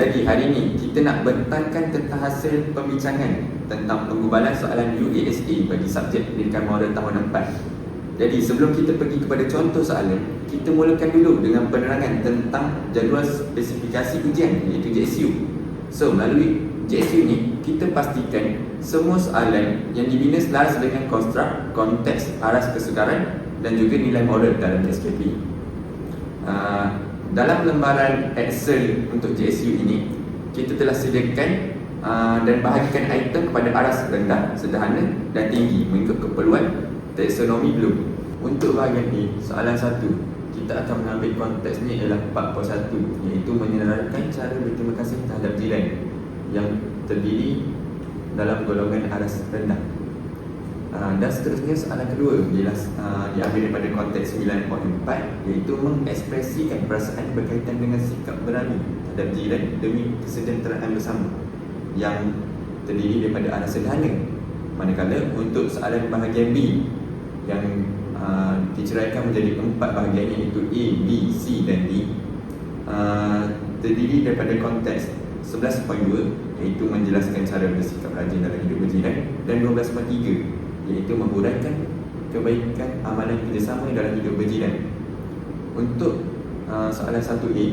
Jadi hari ini kita nak bentangkan tentang hasil pembincangan tentang penggubalan soalan UASA bagi subjek pendidikan moral tahun 4. Jadi sebelum kita pergi kepada contoh soalan, kita mulakan dulu dengan penerangan tentang jadual spesifikasi ujian iaitu JSU. So melalui JSU ni kita pastikan semua soalan yang dibina selaras dengan konstruk, konteks, aras kesukaran dan juga nilai moral dalam SKP. Uh, dalam lembaran Excel untuk JSU ini kita telah sediakan uh, dan bahagikan item kepada aras rendah, sederhana dan tinggi mengikut keperluan taksonomi belum. Untuk bahagian ini, soalan satu kita akan mengambil konteksnya ialah 41 iaitu menyenaraikan cara berterima kasih terhadap jiran yang terdiri dalam golongan aras rendah. Uh, dan seterusnya soalan kedua ialah uh, diambil daripada konteks 9.4 iaitu mengekspresikan perasaan berkaitan dengan sikap berani terhadap jiran demi kesejahteraan bersama yang terdiri daripada aras sederhana. Manakala untuk soalan bahagian B yang uh, diceraikan menjadi empat bahagian iaitu A, B, C dan D uh, terdiri daripada konteks 11.2 iaitu menjelaskan cara bersikap rajin dalam hidup berjiran dan 12.3 iaitu menguraikan kebaikan amalan kerjasama dalam hidup berjiran. Untuk uh, soalan 1A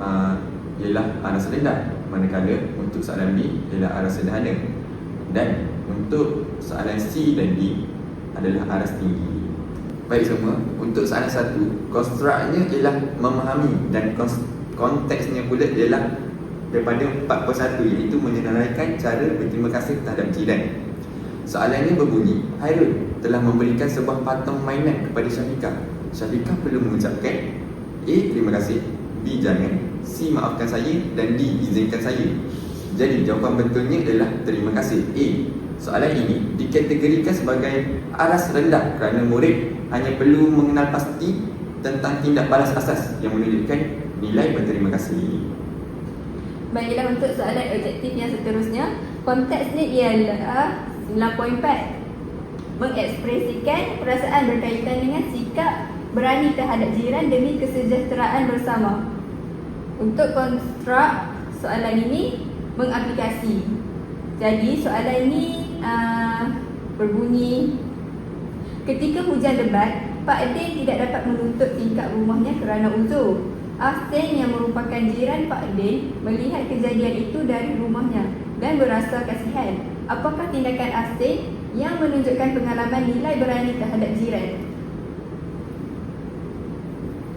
uh, ialah aras rendah manakala untuk soalan B ialah aras sederhana dan untuk soalan C dan D adalah aras tinggi. Baik semua, untuk soalan satu, konstruknya ialah memahami dan konteksnya pula ialah daripada 41 iaitu menyenaraikan cara berterima kasih terhadap jiran Soalan ini berbunyi, Hairul telah memberikan sebuah patung mainan kepada Syafiqah. Syafiqah perlu mengucapkan A. Terima kasih B. Jangan C. Maafkan saya dan D. Izinkan saya Jadi jawapan betulnya adalah terima kasih A. Soalan ini dikategorikan sebagai aras rendah kerana murid hanya perlu mengenal pasti tentang tindak balas asas yang menunjukkan nilai berterima kasih. Baiklah untuk soalan objektif yang seterusnya, konteksnya ialah 9.4 Mengekspresikan perasaan berkaitan dengan sikap berani terhadap jiran demi kesejahteraan bersama. Untuk konstruk soalan ini mengaplikasi. Jadi soalan ini uh, berbunyi Ketika hujan lebat, Pak Din tidak dapat menutup tingkap rumahnya kerana uzur. Ahsen yang merupakan jiran Pak Din melihat kejadian itu dari rumahnya dan berasa kasihan apakah tindakan asing yang menunjukkan pengalaman nilai berani terhadap jiran?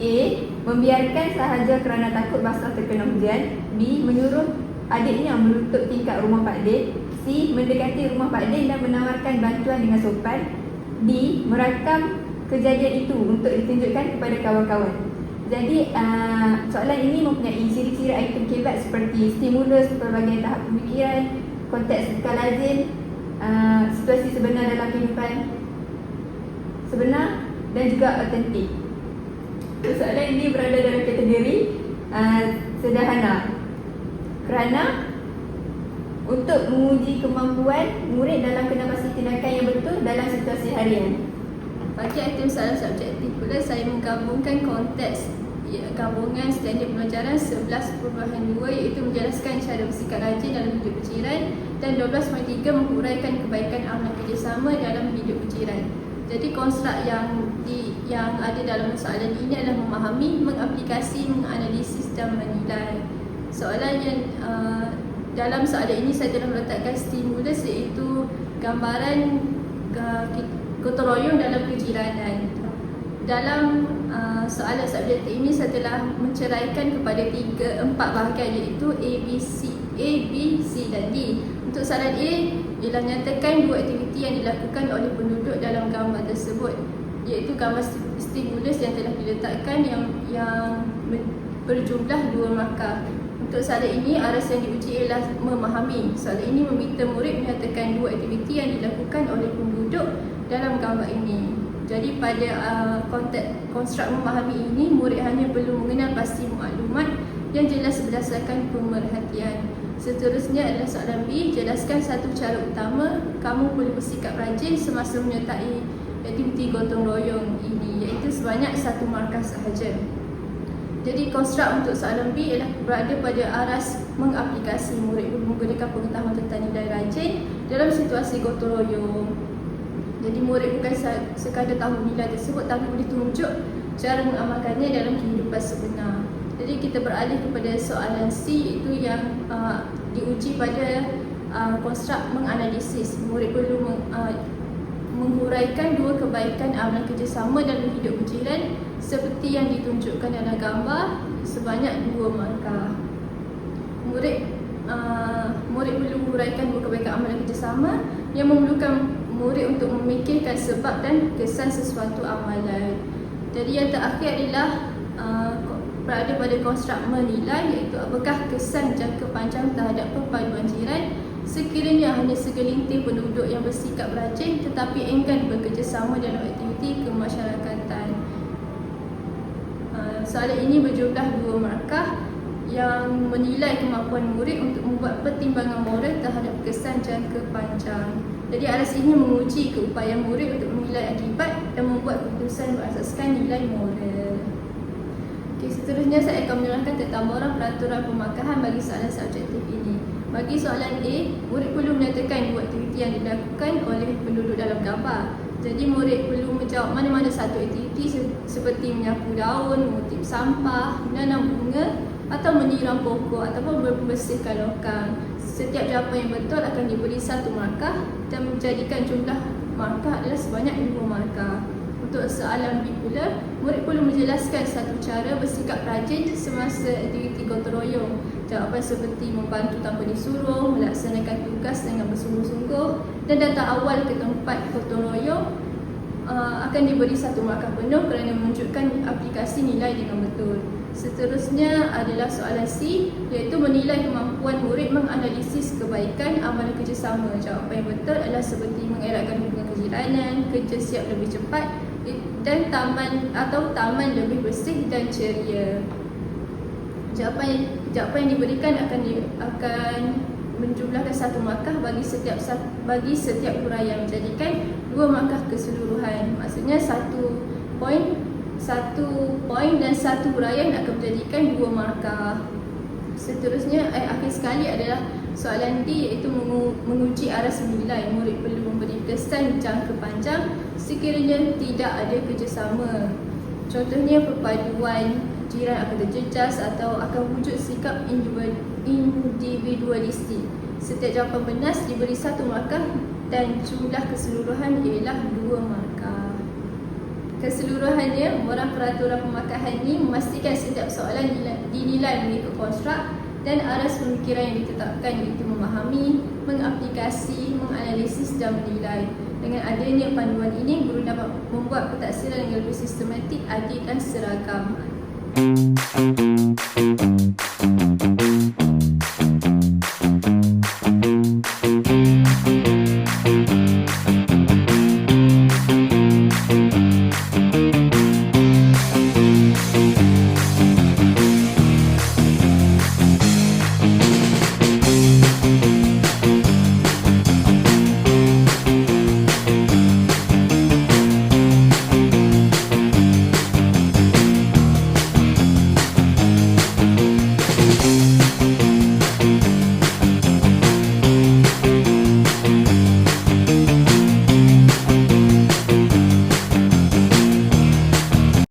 A. Membiarkan sahaja kerana takut basah terkena hujan B. Menyuruh adiknya menutup tingkat rumah Pak Din C. Mendekati rumah Pak Din dan menawarkan bantuan dengan sopan D. Merakam kejadian itu untuk ditunjukkan kepada kawan-kawan jadi uh, soalan ini mempunyai ciri-ciri item kebat seperti stimulus pelbagai tahap pemikiran, konteks bukan lazim uh, situasi sebenar dalam kehidupan sebenar dan juga autentik. Soalan ini berada dalam kategori uh, sederhana kerana untuk menguji kemampuan murid dalam kena pasti tindakan yang betul dalam situasi harian. Bagi item soalan subjektif pula saya menggabungkan konteks Gabungan standard pelajaran 11.2 iaitu menjelaskan cara bersikap rajin dalam hidup berjiran dan 12.3 menghuraikan kebaikan amalan kerjasama dalam hidup berjiran. Jadi konstruk yang di, yang ada dalam soalan ini adalah memahami, mengaplikasi, menganalisis dan menilai. Soalan yang uh, dalam soalan ini saya telah meletakkan stimulus iaitu gambaran uh, gotong royong dalam kejiranan. Dalam uh, soalan subjektif ini saya telah menceraikan kepada tiga empat bahagian iaitu A, B, C, A, B, C dan D. Untuk soalan A ialah nyatakan dua aktiviti yang dilakukan oleh penduduk dalam gambar tersebut iaitu gambar stimulus yang telah diletakkan yang yang berjumlah dua markah. Untuk soalan ini aras yang diuji ialah memahami. Soalan ini meminta murid menyatakan dua aktiviti yang dilakukan oleh penduduk dalam gambar ini. Jadi pada uh, konteks konstruk memahami ini, murid hanya perlu mengenal pasti maklumat yang jelas berdasarkan pemerhatian. Seterusnya adalah soalan B, jelaskan satu cara utama kamu boleh bersikap rajin semasa menyertai aktiviti gotong royong ini iaitu sebanyak satu markah sahaja. Jadi konstruk untuk soalan B ialah berada pada aras mengaplikasi murid menggunakan pengetahuan tentang nilai rajin dalam situasi gotong royong. Jadi murid bukan sekadar tahu nilai tersebut tapi boleh tunjuk cara mengamalkannya dalam kehidupan sebenar. Jadi kita beralih kepada soalan C itu yang uh, diuji pada uh, konstruk menganalisis. Murid perlu meng, uh, menghuraikan dua kebaikan amalan kerjasama dalam hidup berjiran seperti yang ditunjukkan dalam gambar sebanyak dua markah. Murid uh, murid perlu menghuraikan dua kebaikan amalan kerjasama yang memerlukan murid untuk memikirkan sebab dan kesan sesuatu amalan. Jadi yang terakhir adalah uh, berada pada konstruk menilai iaitu apakah kesan jangka panjang terhadap perpaduan jiran sekiranya hanya segelintir penduduk yang bersikap rajin tetapi enggan bekerjasama dalam aktiviti kemasyarakatan. Uh, soalan ini berjumlah dua markah yang menilai kemampuan murid untuk membuat pertimbangan moral terhadap kesan jangka panjang. Jadi aras ini menguji keupayaan murid untuk menilai akibat dan membuat keputusan berasaskan nilai moral. Okey, seterusnya saya akan menerangkan tentang peraturan pemakahan bagi soalan subjektif ini. Bagi soalan A, murid perlu menyatakan dua aktiviti yang dilakukan oleh penduduk dalam gambar. Jadi murid perlu menjawab mana-mana satu aktiviti se- seperti menyapu daun, mengutip sampah, menanam bunga atau menyiram pokok ataupun membersihkan lokang. Setiap jawapan yang betul akan diberi satu markah dan menjadikan jumlah markah adalah sebanyak dua markah. Untuk soalan B pula, murid perlu menjelaskan satu cara bersikap rajin semasa aktiviti gotong royong. Jawapan seperti membantu tanpa disuruh, melaksanakan tugas dengan bersungguh-sungguh dan datang awal ke tempat gotong royong uh, akan diberi satu markah penuh kerana menunjukkan aplikasi nilai dengan betul. Seterusnya adalah soalan C iaitu menilai kemampuan murid menganalisis kebaikan amalan kerjasama. Jawapan yang betul adalah seperti mengeratkan hubungan kejiranan, kerja siap lebih cepat dan taman atau taman lebih bersih dan ceria. Jawapan yang, jawapan yang diberikan akan di, akan menjumlahkan satu markah bagi setiap bagi setiap huraian menjadikan dua markah keseluruhan. Maksudnya satu poin satu poin dan satu huraian akan menjadikan dua markah. Seterusnya eh, akhir sekali adalah soalan D iaitu mengu- menguji aras nilai. Murid perlu memberi kesan jangka panjang sekiranya tidak ada kerjasama. Contohnya perpaduan jiran akan terjejas atau akan wujud sikap individu- individualistik. Setiap jawapan benar diberi satu markah dan jumlah keseluruhan ialah dua markah. Keseluruhannya, moral peraturan pemakahan ini memastikan setiap soalan dinilai- dinilai mengikut konstruk dan aras pemikiran yang ditetapkan iaitu memahami, mengaplikasi, menganalisis dan menilai. Dengan adanya panduan ini, guru dapat membuat pentaksiran yang lebih sistematik, adil dan seragam.